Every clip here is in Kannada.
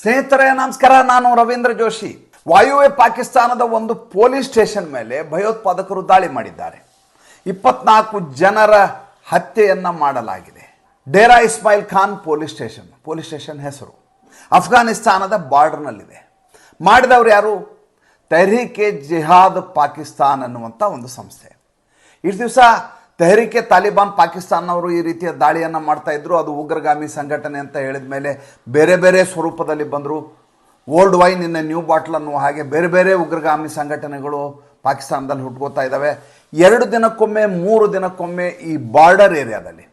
ಸ್ನೇಹಿತರೆ, ನಮಸ್ಕಾರ. ನಾನು ರವೀಂದ್ರ ಜೋಶಿ. ವಾಯುವ್ಯ ಪಾಕಿಸ್ತಾನದ ಒಂದು ಪೊಲೀಸ್ ಸ್ಟೇಷನ್ ಮೇಲೆ ಭಯೋತ್ಪಾದಕರು ದಾಳಿ ಮಾಡಿದ್ದಾರೆ. ಇಪ್ಪತ್ನಾಲ್ಕು ಜನರ ಹತ್ಯೆಯನ್ನ ಮಾಡಲಾಗಿದೆ. Dera Ismail Khan police station police station ಹೆಸರು. ಅಫ್ಘಾನಿಸ್ತಾನದ ಬಾರ್ಡರ್ನಲ್ಲಿದೆ. ಮಾಡಿದವರು ಯಾರು? ತೆಹ್ರೀಕೆ ಜಿಹಾದ್ ಪಾಕಿಸ್ತಾನ್ ಅನ್ನುವಂಥ ಒಂದು ಸಂಸ್ಥೆ. ಇಷ್ಟು ದಿವಸ ತೆಹರಿಕೆ ತಾಲಿಬಾನ್ ಪಾಕಿಸ್ತಾನವರು ಈ ರೀತಿಯ ದಾಳಿಯನ್ನು ಮಾಡ್ತಾ ಇದ್ರು. ಅದು ಉಗ್ರಗಾಮಿ ಸಂಘಟನೆ ಅಂತ ಹೇಳಿದ ಮೇಲೆ ಬೇರೆ ಬೇರೆ ಸ್ವರೂಪದಲ್ಲಿ ಬಂದರು. Old wine in new bottle ಅನ್ನುವ ಹಾಗೆ ಬೇರೆ ಬೇರೆ ಉಗ್ರಗಾಮಿ ಸಂಘಟನೆಗಳು ಪಾಕಿಸ್ತಾನದಲ್ಲಿ ಹುಟ್ಕೋತಾ ಇದ್ದಾವೆ. ಎರಡು ದಿನಕ್ಕೊಮ್ಮೆ, ಮೂರು ದಿನಕ್ಕೊಮ್ಮೆ ಈ ಬಾರ್ಡರ್ ಏರಿಯಾದಲ್ಲಿ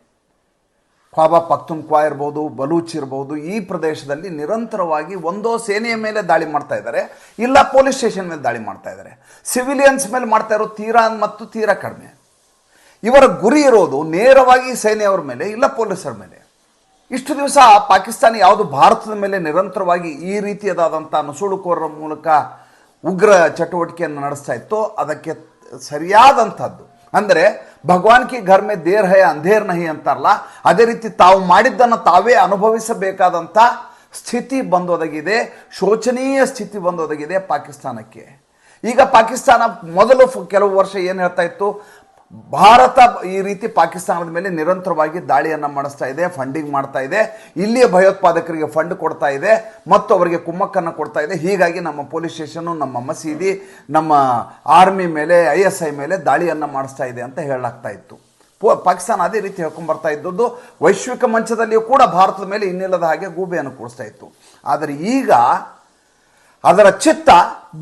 ಖ್ವಾಬಾ ಪಖ್ತುನ್ಖ್ವಾ ಇರ್ಬೋದು ಬಲೂಚ್ ಇರ್ಬೋದು, ಈ ಪ್ರದೇಶದಲ್ಲಿ ನಿರಂತರವಾಗಿ ಒಂದೋ ಸೇನೆಯ ಮೇಲೆ ದಾಳಿ ಮಾಡ್ತಾ ಇದ್ದಾರೆ. ಇಲ್ಲ ಪೊಲೀಸ್ ಸ್ಟೇಷನ್ ಮೇಲೆ ದಾಳಿ ಮಾಡ್ತಾ ಇದ್ದಾರೆ. ಸಿವಿಲಿಯನ್ಸ್ ಮೇಲೆ ಮಾಡ್ತಾ ಇರೋ ತೀರಾ ಮತ್ತು ತೀರಾ ಕಡಿಮೆ. ಇವರ ಗುರಿ ಇರೋದು ನೇರವಾಗಿ ಸೇನೆಯವರ ಮೇಲೆ ಇಲ್ಲ ಪೊಲೀಸರ ಮೇಲೆ. ಇಷ್ಟು ದಿವಸ ಪಾಕಿಸ್ತಾನ ಯಾವುದು ಭಾರತದ ಮೇಲೆ ನಿರಂತರವಾಗಿ ಈ ರೀತಿಯದಾದಂಥ ನುಸುಳುಕೋರರ ಮೂಲಕ ಉಗ್ರ ಚಟುವಟಿಕೆಯನ್ನು ನಡೆಸ್ತಾ ಇತ್ತು ಅದಕ್ಕೆ ಸರಿಯಾದಂಥದ್ದು ಅಂದರೆ ಭಗವಾನ್ ಕಿ ಘರ್ ಮೇ ದೇರ್ ಹೈ ಅಂಧೇರ್ ನಹಿ ಅಂತಾರಲ್ಲ, ಅದೇ ರೀತಿ ತಾವು ಮಾಡಿದ್ದನ್ನು ತಾವೇ ಅನುಭವಿಸಬೇಕಾದಂಥ ಸ್ಥಿತಿ ಬಂದೊದಗಿದೆ, ಶೋಚನೀಯ ಸ್ಥಿತಿ ಬಂದೊದಗಿದೆ ಪಾಕಿಸ್ತಾನಕ್ಕೆ. ಈಗ ಪಾಕಿಸ್ತಾನ ಮೊದಲು ಕೆಲವು ವರ್ಷ ಏನು ಹೇಳ್ತಾ ಇತ್ತು? ಭಾರತ ಈ ರೀತಿ ಪಾಕಿಸ್ತಾನದ ಮೇಲೆ ನಿರಂತರವಾಗಿ ದಾಳಿಯನ್ನು ಮಾಡಿಸ್ತಾ ಇದೆ ಫಂಡಿಂಗ್ ಮಾಡ್ತಾ ಇದೆ. ಇಲ್ಲಿಯ ಭಯೋತ್ಪಾದಕರಿಗೆ ಫಂಡ್ ಕೊಡ್ತಾ ಇದೆ, ಮತ್ತು ಅವರಿಗೆ ಕುಮ್ಮಕ್ಕನ್ನು ಕೊಡ್ತಾ ಇದೆ. ಹೀಗಾಗಿ ನಮ್ಮ ಪೊಲೀಸ್ ಸ್ಟೇಷನ್ನು ನಮ್ಮ ಮಸೀದಿ, ನಮ್ಮ ಆರ್ಮಿ ಮೇಲೆ ಐ ಎಸ್ ಐ ಮೇಲೆ ದಾಳಿಯನ್ನು ಮಾಡಿಸ್ತಾ ಇದೆ ಅಂತ ಹೇಳಲಾಗ್ತಾ ಇತ್ತು. ಪಾಕಿಸ್ತಾನ ಅದೇ ರೀತಿ ಹೇಳ್ಕೊಂಡ್ಬರ್ತಾ ಇದ್ದದ್ದು. ವೈಶ್ವಿಕ ಮಂಚದಲ್ಲಿಯೂ ಕೂಡ ಭಾರತದ ಮೇಲೆ ಇನ್ನಿಲ್ಲದ ಹಾಗೆ ಗೂಬೆಯನ್ನು ಕೂಡಿಸ್ತಾ ಇತ್ತು. ಆದರೆ ಈಗ ಅದರ ಚಿತ್ತ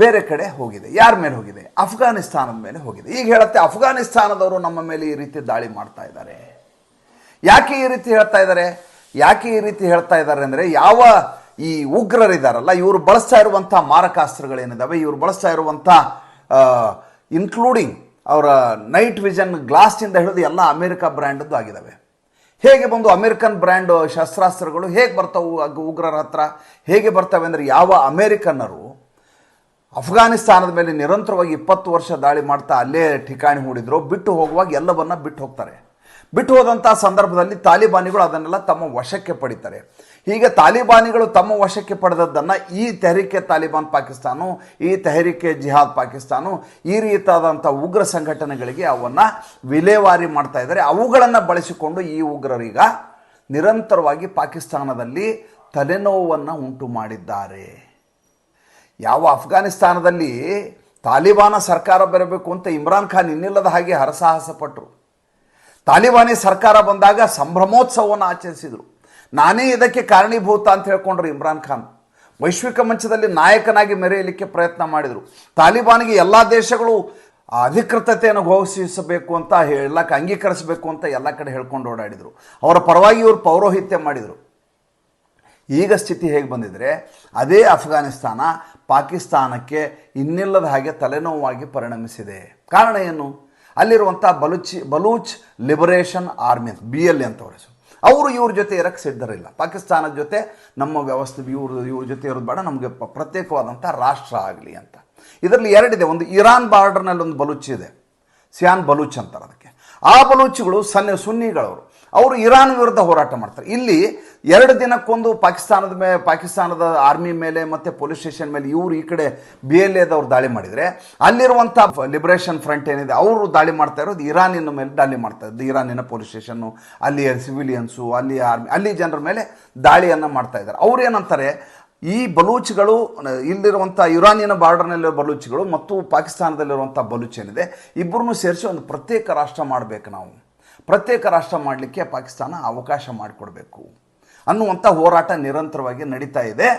ಬೇರೆ ಕಡೆ ಹೋಗಿದೆ. ಯಾರ ಮೇಲೆ ಹೋಗಿದೆ? ಅಫ್ಘಾನಿಸ್ತಾನದ ಮೇಲೆ ಹೋಗಿದೆ. ಈಗ ಹೇಳುತ್ತೆ, ಅಫ್ಘಾನಿಸ್ತಾನದವರು ನಮ್ಮ ಮೇಲೆ ಈ ರೀತಿ ದಾಳಿ ಮಾಡ್ತಾ ಇದ್ದಾರೆ. ಯಾಕೆ ಈ ರೀತಿ ಹೇಳ್ತಾ ಇದ್ದಾರೆ? ಯಾಕೆ ಈ ರೀತಿ ಹೇಳ್ತಾ ಇದ್ದಾರೆ ಅಂದರೆ, ಯಾವ ಈ ಉಗ್ರರಿದ್ದಾರಲ್ಲ ಇವರು ಬಳಸ್ತಾ ಇರುವಂಥ ಮಾರಕಾಸ್ತ್ರಗಳೇನಿದ್ದಾವೆ ಇವರು ಬಳಸ್ತಾ ಇರುವಂಥ ಇನ್ಕ್ಲೂಡಿಂಗ್ ಅವರ ನೈಟ್ ವಿಷನ್ ಗ್ಲಾಸ್ನಿಂದ ಹಿಡಿದು ಎಲ್ಲ ಅಮೆರಿಕ ಬ್ರ್ಯಾಂಡದ್ದು ಆಗಿದ್ದಾವೆ ಹೇಗೆ ಬಂದು ಅಮೆರಿಕನ್ ಬ್ರ್ಯಾಂಡ್ ಶಸ್ತ್ರಾಸ್ತ್ರಗಳು ಹೇಗೆ ಬರ್ತಾವು ಉಗ್ರರ ಹತ್ರ? ಹೇಗೆ ಬರ್ತವೆ ಅಂದರೆ, ಯಾವ ಅಮೆರಿಕನ್ನರು ಅಫ್ಘಾನಿಸ್ತಾನದ ಮೇಲೆ ನಿರಂತರವಾಗಿ ಇಪ್ಪತ್ತು ವರ್ಷ ದಾಳಿ ಮಾಡ್ತಾ ಅಲ್ಲೇ ಠಿಕಾಣಿ ಹೂಡಿದ್ರು, ಬಿಟ್ಟು ಹೋಗುವಾಗ ಎಲ್ಲವನ್ನ ಬಿಟ್ಟು ಹೋಗ್ತಾರೆ. ಬಿಟ್ಟು ಹೋದಂಥ ಸಂದರ್ಭದಲ್ಲಿ ತಾಲಿಬಾನಿಗಳು ಅದನ್ನೆಲ್ಲ ತಮ್ಮ ವಶಕ್ಕೆ ಪಡಿತಾರೆ. ಹೀಗೆ ತಾಲಿಬಾನಿಗಳು ತಮ್ಮ ವಶಕ್ಕೆ ಪಡೆದದ್ದನ್ನು ಈ ತೆಹರಿಕೆ ತಾಲಿಬಾನ್ ಪಾಕಿಸ್ತಾನು, ಈ ತೆಹರಿಕೆ ಜಿಹಾದ್ ಪಾಕಿಸ್ತಾನು, ಈ ರೀತಿಯಾದಂಥ ಉಗ್ರ ಸಂಘಟನೆಗಳಿಗೆ ಅವನ್ನು ವಿಲೇವಾರಿ ಮಾಡ್ತಾ ಇದ್ದಾರೆ. ಅವುಗಳನ್ನು ಬಳಸಿಕೊಂಡು ಈ ಉಗ್ರರೀಗ ನಿರಂತರವಾಗಿ ಪಾಕಿಸ್ತಾನದಲ್ಲಿ ತಲೆನೋವನ್ನು ಉಂಟು ಮಾಡಿದ್ದಾರೆ. ಯಾವ ಅಫ್ಘಾನಿಸ್ತಾನದಲ್ಲಿ ತಾಲಿಬಾನ ಸರ್ಕಾರ ಬರಬೇಕು ಅಂತ ಇಮ್ರಾನ್ ಖಾನ್ ಇನ್ನಿಲ್ಲದ ಹಾಗೆ ಹರಸಾಹಸ ಪಟ್ಟರು ತಾಲಿಬಾನಿ ಸರ್ಕಾರ ಬಂದಾಗ ಸಂಭ್ರಮೋತ್ಸವವನ್ನು ಆಚರಿಸಿದರು. ನಾನೇ ಇದಕ್ಕೆ ಕಾರಣೀಭೂತ ಅಂತ ಹೇಳ್ಕೊಂಡ್ರು ಇಮ್ರಾನ್ ಖಾನ್. ವೈಶ್ವಿಕ ಮಂಚದಲ್ಲಿ ನಾಯಕನಾಗಿ ಮೆರೆಯಲಿಕ್ಕೆ ಪ್ರಯತ್ನ ಮಾಡಿದರು. ತಾಲಿಬಾನಿಗೆ ಎಲ್ಲ ದೇಶಗಳು ಅಧಿಕೃತತೆಯನ್ನು ಘೋಷಿಸಬೇಕು ಅಂತ ಹೇಳಕ್ಕೆ ಅಂಗೀಕರಿಸಬೇಕು ಅಂತ ಎಲ್ಲ ಕಡೆ ಹೇಳ್ಕೊಂಡು ಓಡಾಡಿದರು. ಅವರ ಪರವಾಗಿ ಇವರು ಪೌರೋಹಿತ್ಯ ಮಾಡಿದರು. ಈಗ ಸ್ಥಿತಿ ಹೇಗೆ ಬಂದಿದ್ರೆ, ಅದೇ ಅಫ್ಘಾನಿಸ್ತಾನ ಪಾಕಿಸ್ತಾನಕ್ಕೆ ಇನ್ನಿಲ್ಲದ ಹಾಗೆ ತಲೆನೋವಾಗಿ ಪರಿಣಮಿಸಿದೆ. ಕಾರಣ ಏನು? ಅಲ್ಲಿರುವಂಥ ಬಲೂಚಿ, ಬಲೂಚ್ ಲಿಬರೇಷನ್ ಆರ್ಮಿ ಅಂತ ಬಿ ಎಲ್ ಅಂತ ಅವ್ರ ಇವ್ರ ಜೊತೆ ಇರಕ್ಕೆ ಸಿದ್ಧರಿಲ್ಲ. ಪಾಕಿಸ್ತಾನದ ಜೊತೆ ನಮ್ಮ ವ್ಯವಸ್ಥೆ, ಇವ್ರ ಇವ್ರ ಜೊತೆ ಇರೋದು ಬೇಡ, ನಮಗೆ ಪ್ರತ್ಯೇಕವಾದಂಥ ರಾಷ್ಟ್ರ ಆಗಲಿ ಅಂತ. ಇದರಲ್ಲಿ ಎರಡಿದೆ, ಒಂದು ಇರಾನ್ ಬಾರ್ಡರ್ನಲ್ಲಿ ಒಂದು ಬಲೂಚ್ ಇದೆ. ಸಿಯಾನ್ ಬಲೂಚ್ ಅಂತಾರೆ ಅದಕ್ಕೆ. ಆ ಬಲೂಚಿಗಳು ಸನ್ನೆ ಸುನ್ನಿಗಳವರು. ಅವರು ಇರಾನ್ ವಿರುದ್ಧ ಹೋರಾಟ ಮಾಡ್ತಾರೆ. ಇಲ್ಲಿ ಎರಡು ದಿನಕ್ಕೊಂದು ಪಾಕಿಸ್ತಾನದ ಮೇಲೆ ಪಾಕಿಸ್ತಾನದ ಆರ್ಮಿ ಮೇಲೆ ಮತ್ತು ಪೊಲೀಸ್ ಸ್ಟೇಷನ್ ಮೇಲೆ ಇವರು ಈ ಕಡೆ ಬಿ ಎಲ್ ಎದವ್ರು ದಾಳಿ ಮಾಡಿದರೆ, ಅಲ್ಲಿರುವಂಥ ಲಿಬರೇಷನ್ ಫ್ರಂಟ್ ಏನಿದೆ, ಅವರು ದಾಳಿ ಮಾಡ್ತಾ ಇರೋದು ಇರಾನಿನ ಮೇಲೆ ದಾಳಿ ಮಾಡ್ತಾ ಇದ್ದು ಇರಾನಿನ ಪೊಲೀಸ್ ಸ್ಟೇಷನ್ನು, ಅಲ್ಲಿಯ ಸಿವಿಲಿಯನ್ಸು ಅಲ್ಲಿ ಆರ್ಮಿ ಅಲ್ಲಿ ಜನರ ಮೇಲೆ ದಾಳಿಯನ್ನು ಮಾಡ್ತಾ ಇದ್ದಾರೆ. ಅವ್ರು ಏನಂತಾರೆ ಈ ಬಲೂಚ್ಗಳು ಇಲ್ಲಿರುವಂಥ ಯುರಾನಿಯನ್ ಬಾರ್ಡರ್ನಲ್ಲಿರೋ ಬಲೂಚ್ಗಳು ಮತ್ತು ಪಾಕಿಸ್ತಾನದಲ್ಲಿರುವಂಥ ಬಲೂಚ್ ಏನಿದೆ, ಇಬ್ಬರನ್ನೂ ಸೇರಿಸಿ ಒಂದು ಪ್ರತ್ಯೇಕ ರಾಷ್ಟ್ರ ಮಾಡಬೇಕು ನಾವು. ಪ್ರತ್ಯೇಕ ರಾಷ್ಟ್ರ ಮಾಡಲಿಕ್ಕೆ ಪಾಕಿಸ್ತಾನ ಅವಕಾಶ ಮಾಡಿಕೊಡ್ಬೇಕು. ಅನ್ನುವಂಥ ಹೋರಾಟ ನಿರಂತರವಾಗಿ ನಡೀತಾ ಇದೆ.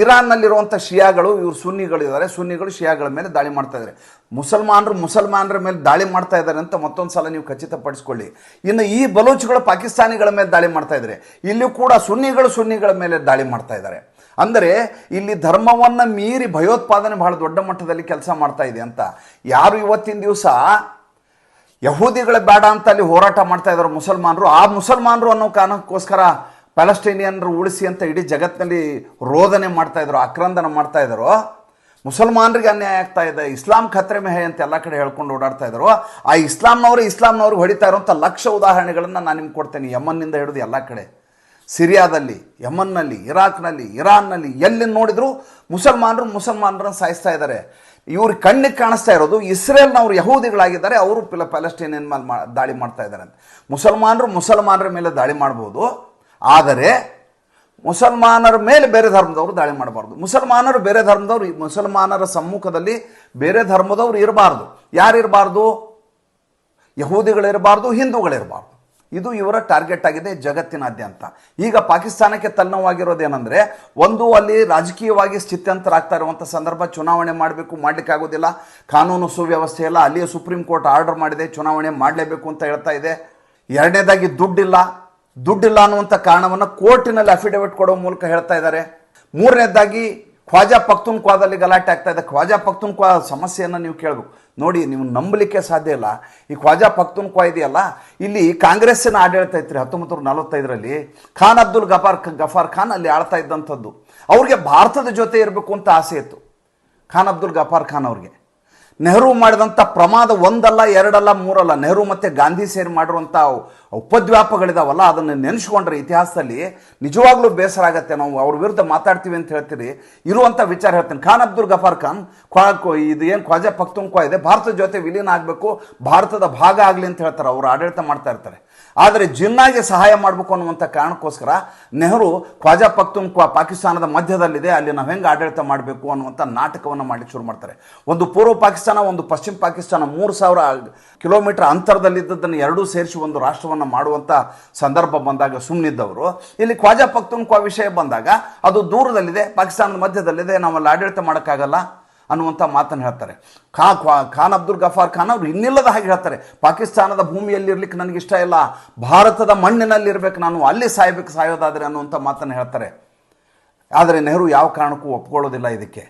ಇರಾನ್ನಲ್ಲಿರುವಂಥ ಶಿಯಾಗಳು, ಇವರು ಸುನ್ನಿಗಳಿದ್ದಾರೆ. ಸುನ್ನಿಗಳು ಶಿಯಾಗಳ ಮೇಲೆ ದಾಳಿ ಮಾಡ್ತಾ ಇದ್ದಾರೆ. ಮುಸಲ್ಮಾನರು ಮುಸಲ್ಮಾನರ ಮೇಲೆ ದಾಳಿ ಮಾಡ್ತಾ ಇದ್ದಾರೆ ಅಂತ ಮತ್ತೊಂದು ಸಲ ನೀವು ಖಚಿತಪಡಿಸ್ಕೊಳ್ಳಿ. ಇನ್ನು ಈ ಬಲೂಚ್ಗಳು ಪಾಕಿಸ್ತಾನಿಗಳ ಮೇಲೆ ದಾಳಿ ಮಾಡ್ತಾ ಇದ್ದಾರೆ. ಇಲ್ಲಿಯೂ ಕೂಡ ಸುನ್ನಿಗಳು ಸುನ್ನಿಗಳ ಮೇಲೆ ದಾಳಿ ಮಾಡ್ತಾ ಇದ್ದಾರೆ. ಅಂದರೆ ಇಲ್ಲಿ ಧರ್ಮವನ್ನು ಮೀರಿ ಭಯೋತ್ಪಾದನೆ ಬಹಳ ದೊಡ್ಡ ಮಟ್ಟದಲ್ಲಿ ಕೆಲಸ ಮಾಡ್ತಾ ಇದೆ ಅಂತ. ಯಾರು ಇವತ್ತಿನ ದಿವಸ ಯಹೂದಿಗಳ ಬೇಡ ಅಂತ ಅಲ್ಲಿ ಹೋರಾಟ ಮಾಡ್ತಾ ಇದ್ದಾರೆ ಮುಸಲ್ಮಾನರು, ಆ ಮುಸಲ್ಮಾನರು ಅನ್ನೋ ಕಾರಣಕ್ಕೋಸ್ಕರ ಪ್ಯಾಲೆಸ್ಟೈನಿಯನ್ರು ಉಳಿಸಿ ಅಂತ ಇಡೀ ಜಗತ್ತಿನಲ್ಲಿ ರೋದನೆ ಮಾಡ್ತಾ ಇದ್ರು, ಆಕ್ರಂದನ ಮಾಡ್ತಾ ಇದ್ರು. ಮುಸಲ್ಮಾನರಿಗೆ ಅನ್ಯಾಯ ಆಗ್ತಾ ಇದೆ, ಇಸ್ಲಾಂ ಖತ್ರೆ ಮೆಹೆ ಅಂತ ಎಲ್ಲ ಕಡೆ ಹೇಳ್ಕೊಂಡು ಓಡಾಡ್ತಾ ಇದ್ರು. ಆ ಇಸ್ಲಾಂನವರು ಇಸ್ಲಾಂನವ್ರಿಗೆ ಹೊಡಿತಾ ಇರುವಂಥ ಲಕ್ಷ ಉದಾಹರಣೆಗಳನ್ನು ನಾನು ನಿಮ್ಗೆ ಕೊಡ್ತೇನೆ, ಯಮನ್ನಿಂದ ಹಿಡಿದು ಎಲ್ಲ ಕಡೆ. ಸಿರಿಯಾದಲ್ಲಿ, ಯಮನ್ನಲ್ಲಿ, ಇರಾಕ್ನಲ್ಲಿ, ಇರಾನ್ನಲ್ಲಿ ಎಲ್ಲಿ ನೋಡಿದ್ರು ಮುಸಲ್ಮಾನರು ಮುಸಲ್ಮಾನರನ್ನು ಸಾಯಿಸ್ತಾ ಇದ್ದಾರೆ. ಇವ್ರಿಗೆ ಕಣ್ಣಿಗೆ ಕಾಣಿಸ್ತಾ ಇರೋದು ಇಸ್ರೇಲ್ನವ್ರು ಯಹೂದಿಗಳಾಗಿದ್ದಾರೆ, ಅವರು ಪಿಲ ಪ್ಯಾಲೆಸ್ಟೈನಿಯನ್ ಮೇಲೆ ಮಾ, ದಾಳಿ ಮಾಡ್ತಾ ಇದ್ದಾರೆ ಅಂತ. ಮುಸಲ್ಮಾನರು ಮುಸಲ್ಮಾನರ ಮೇಲೆ ದಾಳಿ ಮಾಡ್ಬೋದು, ಆದರೆ ಮುಸಲ್ಮಾನರ ಮೇಲೆ ಬೇರೆ ಧರ್ಮದವರು ದಾಳಿ ಮಾಡಬಾರ್ದು. ಮುಸಲ್ಮಾನರು ಬೇರೆ ಧರ್ಮದವರು, ಮುಸಲ್ಮಾನರ ಸಮ್ಮುಖದಲ್ಲಿ ಬೇರೆ ಧರ್ಮದವರು ಇರಬಾರ್ದು. ಯಾರು ಇರಬಾರ್ದು ಯಹೂದಿಗಳಿರಬಾರ್ದು, ಹಿಂದೂಗಳಿರಬಾರ್ದು. ಇದು ಇವರ ಟಾರ್ಗೆಟ್ ಆಗಿದೆ ಜಗತ್ತಿನಾದ್ಯಂತ. ಈಗ ಪಾಕಿಸ್ತಾನಕ್ಕೆ ತಲ್ಲಣವಾಗಿರೋದೇನೆಂದರೆ ಒಂದು ಅಲ್ಲಿ ರಾಜಕೀಯವಾಗಿ ಸ್ಥಿತ್ಯಂತರಾಗ್ತಾ ಇರುವಂಥ ಸಂದರ್ಭ ಚುನಾವಣೆ ಮಾಡಬೇಕು, ಮಾಡಲಿಕ್ಕೆ ಆಗೋದಿಲ್ಲ. ಕಾನೂನು ಸುವ್ಯವಸ್ಥೆ ಇಲ್ಲ ಅಲ್ಲಿಯೇ ಸುಪ್ರೀಂ ಕೋರ್ಟ್ ಆರ್ಡರ್ ಮಾಡಿದೆ, ಚುನಾವಣೆ ಮಾಡಲೇಬೇಕು ಅಂತ ಹೇಳ್ತಾ ಇದೆ. ಎರಡನೇದಾಗಿ ದುಡ್ಡಿಲ್ಲ. ದುಡ್ಡಿಲ್ಲ ಅನ್ನುವಂಥ ಕಾರಣವನ್ನು ಕೋರ್ಟಿನಲ್ಲಿ ಅಫಿಡವಿಟ್ ಕೊಡೋ ಮೂಲಕ ಹೇಳ್ತಾ ಇದ್ದಾರೆ. ಮೂರನೇದಾಗಿ ಖ್ವಾಜಾ ಪಖ್ತೂನ್ಖ್ವಾದಲ್ಲಿ ಗಲಾಟೆ ಆಗ್ತಾ ಇದೆ. ಖ್ವಾಜಾ ಪಖ್ತೂನ್ಖ್ವಾ ಸಮಸ್ಯೆಯನ್ನು ನೀವು ಕೇಳಬೇಕು. ನೋಡಿ, ನೀವು ನಂಬಲಿಕ್ಕೆ ಸಾಧ್ಯ ಇಲ್ಲ. ಈ ಖ್ವಾಜಾ ಪಖ್ತೂನ್ಖ್ವಾ ಇದೆಯಲ್ಲ? ಇಲ್ಲಿ ಕಾಂಗ್ರೆಸ್ಸಿನ ಆಡಳಿತ ಐತ್ರಿ ಹತ್ತೊಂಬತ್ತು ನೂರ ನಲವತ್ತೈದರಲ್ಲಿ. ಖಾನ್ ಅಬ್ದುಲ್ ಗಫಾರ್ ಗಫಾರ್ ಖಾನ್ ಅಲ್ಲಿ ಆಳ್ತಾ ಇದ್ದಂಥದ್ದು. ಅವ್ರಿಗೆ ಭಾರತದ ಜೊತೆ ಇರಬೇಕು ಅಂತ ಆಸೆ ಇತ್ತು. ಖಾನ್ ಅಬ್ದುಲ್ ಗಫಾರ್ ಖಾನ್ ಅವ್ರಿಗೆ. ನೆಹರು ಮಾಡಿದಂಥ ಪ್ರಮಾದ ಒಂದಲ್ಲ, ಎರಡಲ್ಲ, ಮೂರಲ್ಲ, ನೆಹರು ಮತ್ತು ಗಾಂಧಿ ಸೇರಿ ಮಾಡಿರುವಂಥ ಉಪದ್ವ್ಯಾಪಗಳಿದಾವಲ್ಲ, ಅದನ್ನು ನೆನೆಸ್ಕೊಂಡ್ರೆ ಇತಿಹಾಸದಲ್ಲಿ ನಿಜವಾಗ್ಲೂ ಬೇಸರ ಆಗತ್ತೆ. ನಾವು ಅವ್ರ ವಿರುದ್ಧ ಮಾತಾಡ್ತೀವಿ ಅಂತ ಹೇಳ್ತೀರಿ. ಇರುವಂಥ ವಿಚಾರ ಹೇಳ್ತೀನಿ. ಖಾನ್ ಅಬ್ದುಲ್ ಗಫಾರ್ ಖಾನ್, ಖ್ವಾ ಇದು ಏನು ಖ್ವಾಜಾ ಪಖ್ತೂನ್ಖ್ವಾ ಇದೆ. ಭಾರತದ ಜೊತೆ ವಿಲೀನ ಆಗಬೇಕು, ಭಾರತದ ಭಾಗ ಆಗಲಿ ಅಂತ ಹೇಳ್ತಾರೆ. ಅವರು ಆಡಳಿತ ಮಾಡ್ತಾ ಇರ್ತಾರೆ. ಆದರೆ ಜಿನ್ನಾಗೆ ಸಹಾಯ ಮಾಡಬೇಕು ಅನ್ನುವಂಥ ಕಾರಣಕ್ಕೋಸ್ಕರ ನೆಹರು ಖ್ವಾಜಾ ಪಖ್ತೂನ್ಖ್ವಾ ಪಾಕಿಸ್ತಾನದ ಮಧ್ಯದಲ್ಲಿದೆ, ಅಲ್ಲಿ ನಾವು ಹೆಂಗೆ ಆಡಳಿತ ಮಾಡಬೇಕು ಅನ್ನುವಂಥ ನಾಟಕವನ್ನು ಮಾಡಲಿಕ್ಕೆ ಶುರು ಮಾಡ್ತಾರೆ. ಒಂದು ಪೂರ್ವ ಪಾಕಿಸ್ತಾನ, ಒಂದು ಪಶ್ಚಿಮ ಪಾಕಿಸ್ತಾನ ಮೂರು ಸಾವಿರ ಕಿಲೋಮೀಟರ್ ಅಂತರದಲ್ಲಿದ್ದದನ್ನು ಎರಡೂ ಸೇರಿಸಿ ಒಂದು ರಾಷ್ಟ್ರವನ್ನು ಮಾಡುವಂಥ ಸಂದರ್ಭ ಬಂದಾಗ ಸುಮ್ಮನಿದ್ದವರು ಇಲ್ಲಿ ಖ್ವಾಜಾ ಪಖ್ತೂನ್ಖ್ವಾ ವಿಷಯ ಬಂದಾಗ ಅದು ದೂರದಲ್ಲಿದೆ, ಪಾಕಿಸ್ತಾನದ ಮಧ್ಯದಲ್ಲಿದೆ, ನಾವಲ್ಲಿ ಆಡಳಿತ ಮಾಡೋಕ್ಕಾಗಲ್ಲ ಅನ್ನುವಂಥ ಮಾತನ್ನು ಹೇಳ್ತಾರೆ. ಖಾ ಖ್ವಾ ಖಾನ್ ಅಬ್ದುಲ್ ಗಫಾರ್ ಖಾನ್ ಅವರು ಇನ್ನಿಲ್ಲದ ಹಾಗೆ ಹೇಳ್ತಾರೆ. ಪಾಕಿಸ್ತಾನದ ಭೂಮಿಯಲ್ಲಿ ಇರಲಿಕ್ಕೆ ನನಗೆ ಇಷ್ಟ ಇಲ್ಲ, ಭಾರತದ ಮಣ್ಣಿನಲ್ಲಿ ಇರಬೇಕು, ನಾನು ಅಲ್ಲಿ ಸಾಯ್ಬೇಕು, ಸಾಯೋದಾದರೆ ಅನ್ನುವಂಥ ಮಾತನ್ನು ಹೇಳ್ತಾರೆ. ಆದರೆ ನೆಹರು ಯಾವ ಕಾರಣಕ್ಕೂ ಒಪ್ಕೊಳ್ಳೋದಿಲ್ಲ ಇದಕ್ಕೆ.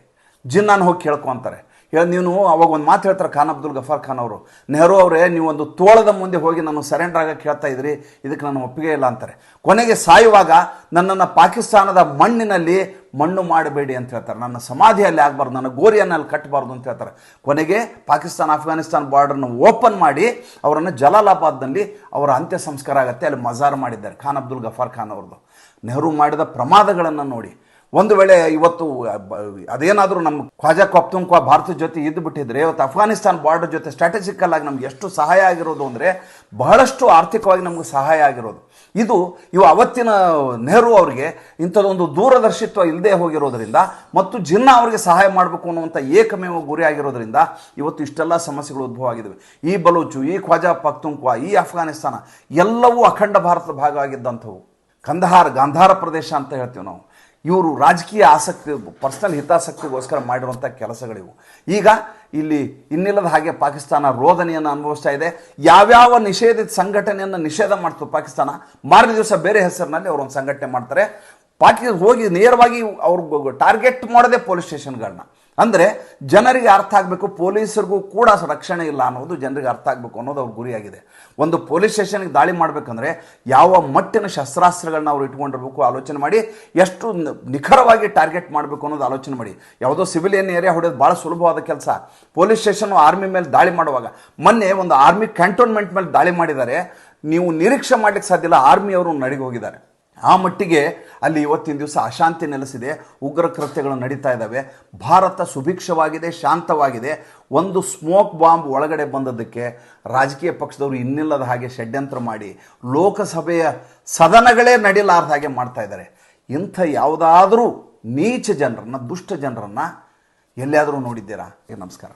ಜಿನ್ನಾನು ಹೋಗಿ ಕೇಳ್ಕೊ ಅಂತಾರೆ. ಹೇಳಿ ನೀನು ಅವಾಗ ಒಂದು ಮಾತು ಹೇಳ್ತಾರೆ ಖಾನ್ ಅಬ್ದುಲ್ ಗಫಾರ್ ಖಾನ್ ಅವರು. ನೆಹರು ಅವರೇ, ನೀವು ಒಂದು ತೋಳದ ಮುಂದೆ ಹೋಗಿ ನಾನು ಸರೆಂಡರ್ ಆಗಕ್ಕೆ ಹೇಳ್ತಾ ಇದ್ರಿ, ಇದಕ್ಕೆ ನಾನು ಒಪ್ಪಿಗೆ ಇಲ್ಲ ಅಂತಾರೆ. ಕೊನೆಗೆ ಸಾಯುವಾಗ ನನ್ನನ್ನು ಪಾಕಿಸ್ತಾನದ ಮಣ್ಣಿನಲ್ಲಿ ಮಣ್ಣು ಮಾಡಬೇಡಿ ಅಂತ ಹೇಳ್ತಾರೆ. ನನ್ನ ಸಮಾಧಿಯಲ್ಲಿ ಆಗಬಾರ್ದು, ನನ್ನ ಗೋರಿಯನ್ನು ಅಲ್ಲಿ ಕಟ್ಟಬಾರ್ದು ಅಂತ ಹೇಳ್ತಾರೆ. ಕೊನೆಗೆ ಪಾಕಿಸ್ತಾನ ಅಫ್ಘಾನಿಸ್ತಾನ ಬಾರ್ಡರ್ನ ಓಪನ್ ಮಾಡಿ ಅವರನ್ನು ಜಲಾಲಾಬಾದ್ನಲ್ಲಿ ಅವರ ಅಂತ್ಯ ಸಂಸ್ಕಾರ ಆಗುತ್ತೆ, ಅಲ್ಲಿ ಮಜಾರ್ ಮಾಡಿದ್ದಾರೆ ಖಾನ್ ಅಬ್ದುಲ್ ಗಫಾರ್ ಖಾನ್ ಅವ್ರದ್ದು. ನೆಹರು ಮಾಡಿದ ಪ್ರಮಾದಗಳನ್ನು ನೋಡಿ ಒಂದು ವೇಳೆ ಇವತ್ತು, ಅದೇನಾದರೂ ನಮ್ಮ ಖ್ವಾಜಾ ಪಖ್ತೂನ್ಖ್ವಾ ಭಾರತದ ಜೊತೆ ಇದ್ದು ಬಿಟ್ಟಿದ್ರೆ, ಇವತ್ತು ಅಫ್ಘಾನಿಸ್ತಾನ್ ಬಾರ್ಡರ್ ಜೊತೆ ಸ್ಟ್ರಾಟಜಿಕಲ್ ಆಗಿ ನಮ್ಗೆ ಎಷ್ಟು ಸಹಾಯ ಆಗಿರೋದು ಅಂದರೆ ಬಹಳಷ್ಟು ಆರ್ಥಿಕವಾಗಿ ನಮ್ಗೆ ಸಹಾಯ ಆಗಿರೋದು. ಇದು ಇವು ಅವತ್ತಿನ ನೆಹರು ಅವರಿಗೆ ಇಂಥದ್ದೊಂದು ದೂರದರ್ಶಿತ್ವ ಇಲ್ಲದೆ ಹೋಗಿರೋದರಿಂದ ಮತ್ತು ಜಿನ್ನ ಅವರಿಗೆ ಸಹಾಯ ಮಾಡಬೇಕು ಅನ್ನುವಂಥ ಏಕಮೇವ ಗುರಿ ಆಗಿರೋದ್ರಿಂದ ಇವತ್ತು ಇಷ್ಟೆಲ್ಲ ಸಮಸ್ಯೆಗಳು ಉದ್ಭವ ಆಗಿದ್ದಾವೆ ಈ ಬಲೂಚು, ಈ ಖ್ವಾಜಾ ಪಕ್ತುಂಕ್ವಾ ಈ ಅಫ್ಘಾನಿಸ್ತಾನ ಎಲ್ಲವೂ ಅಖಂಡ ಭಾರತದ ಭಾಗ ಆಗಿದ್ದಂಥವು ಕಂದಹಾರ್, ಗಾಂಧಾರ ಪ್ರದೇಶ ಅಂತ ಹೇಳ್ತೀವಿ ನಾವು. ಇವರು ರಾಜಕೀಯ ಆಸಕ್ತಿ ಪರ್ಸ್ನಲ್ ಹಿತಾಸಕ್ತಿಗೋಸ್ಕರ ಮಾಡಿರುವಂಥ ಕೆಲಸಗಳಿವು. ಈಗ ಇಲ್ಲಿ ಇನ್ನಿಲ್ಲದ ಹಾಗೆ ಪಾಕಿಸ್ತಾನ ರೋದನೆಯನ್ನು ಅನುಭವಿಸ್ತಾ ಇದೆ. ಯಾವ್ಯಾವ ನಿಷೇಧಿತ ಸಂಘಟನೆಯನ್ನು ನಿಷೇಧ ಮಾಡ್ತು ಪಾಕಿಸ್ತಾನ? ಮಾರನೇ ದಿವಸ ಬೇರೆ ಹೆಸರಿನಲ್ಲಿ ಅವರೊಂದು ಸಂಘಟನೆ ಮಾಡ್ತಾರೆ. ಪಾಕಿ ಹೋಗಿ ನೇರವಾಗಿ ಅವ್ರಿಗೆ ಟಾರ್ಗೆಟ್ ಮಾಡೋದೇ ಪೊಲೀಸ್ ಸ್ಟೇಷನ್ಗಳನ್ನ ಅಂದರೆ ಜನರಿಗೆ ಅರ್ಥ ಆಗಬೇಕು, ಪೊಲೀಸರಿಗೂ ಕೂಡ ರಕ್ಷಣೆ ಇಲ್ಲ ಅನ್ನೋದು ಜನರಿಗೆ ಅರ್ಥ ಆಗಬೇಕು ಅನ್ನೋದು ಅವ್ರ ಗುರಿಯಾಗಿದೆ. ಒಂದು ಪೊಲೀಸ್ ಸ್ಟೇಷನ್ಗೆ ದಾಳಿ ಮಾಡಬೇಕಂದ್ರೆ ಯಾವ ಮಟ್ಟಿನ ಶಸ್ತ್ರಾಸ್ತ್ರಗಳನ್ನ ಅವ್ರು ಇಟ್ಕೊಂಡಿರ್ಬೇಕು ಆಲೋಚನೆ ಮಾಡಿ, ಎಷ್ಟು ನಿಖರವಾಗಿ ಟಾರ್ಗೆಟ್ ಮಾಡಬೇಕು ಅನ್ನೋದು ಆಲೋಚನೆ ಮಾಡಿ. ಯಾವುದೋ ಸಿವಿಲಿಯನ್ ಏರಿಯಾ ಹೊಡೆಯೋದು ಭಾಳ ಸುಲಭವಾದ ಕೆಲಸ. ಪೊಲೀಸ್ ಸ್ಟೇಷನ್ ಆರ್ಮಿ ಮೇಲೆ ದಾಳಿ ಮಾಡುವಾಗ, ಮೊನ್ನೆ ಒಂದು ಆರ್ಮಿ ಕ್ಯಾಂಟೋನ್ಮೆಂಟ್ ಮೇಲೆ ದಾಳಿ ಮಾಡಿದ್ದಾರೆ ನೀವು ನಿರೀಕ್ಷೆ ಮಾಡಲಿಕ್ಕೆ ಸಾಧ್ಯ ಇಲ್ಲ, ಆರ್ಮಿಯವರು ನಡಿಗೆ ಹೋಗಿದ್ದಾರೆ ಆ ಮಟ್ಟಿಗೆ ಅಲ್ಲಿ ಇವತ್ತಿನ ದಿವಸ ಅಶಾಂತಿ ನೆಲೆಸಿದೆ. ಉಗ್ರ ಕೃತ್ಯಗಳು ನಡೀತಾ ಇದ್ದಾವೆ. ಭಾರತ ಸುಭಿಕ್ಷವಾಗಿದೆ, ಶಾಂತವಾಗಿದೆ. ಒಂದು ಸ್ಮೋಕ್ ಬಾಂಬ್ ಒಳಗಡೆ ಬಂದದ್ದಕ್ಕೆ ರಾಜಕೀಯ ಪಕ್ಷದವರು ಇನ್ನಿಲ್ಲದ ಹಾಗೆ ಷಡ್ಯಂತ್ರ ಮಾಡಿ ಲೋಕಸಭೆಯ ಸದನಗಳೇ ನಡೀಲಾರ್ದ ಹಾಗೆ ಮಾಡ್ತಾ ಇದ್ದಾರೆ. ಇಂಥ ಯಾವುದಾದರೂ ನೀಚ ಜನರನ್ನು, ದುಷ್ಟ ಜನರನ್ನು ಎಲ್ಲಿಯಾದರೂ ನೋಡಿದ್ದೀರಾ? ನಮಸ್ಕಾರ.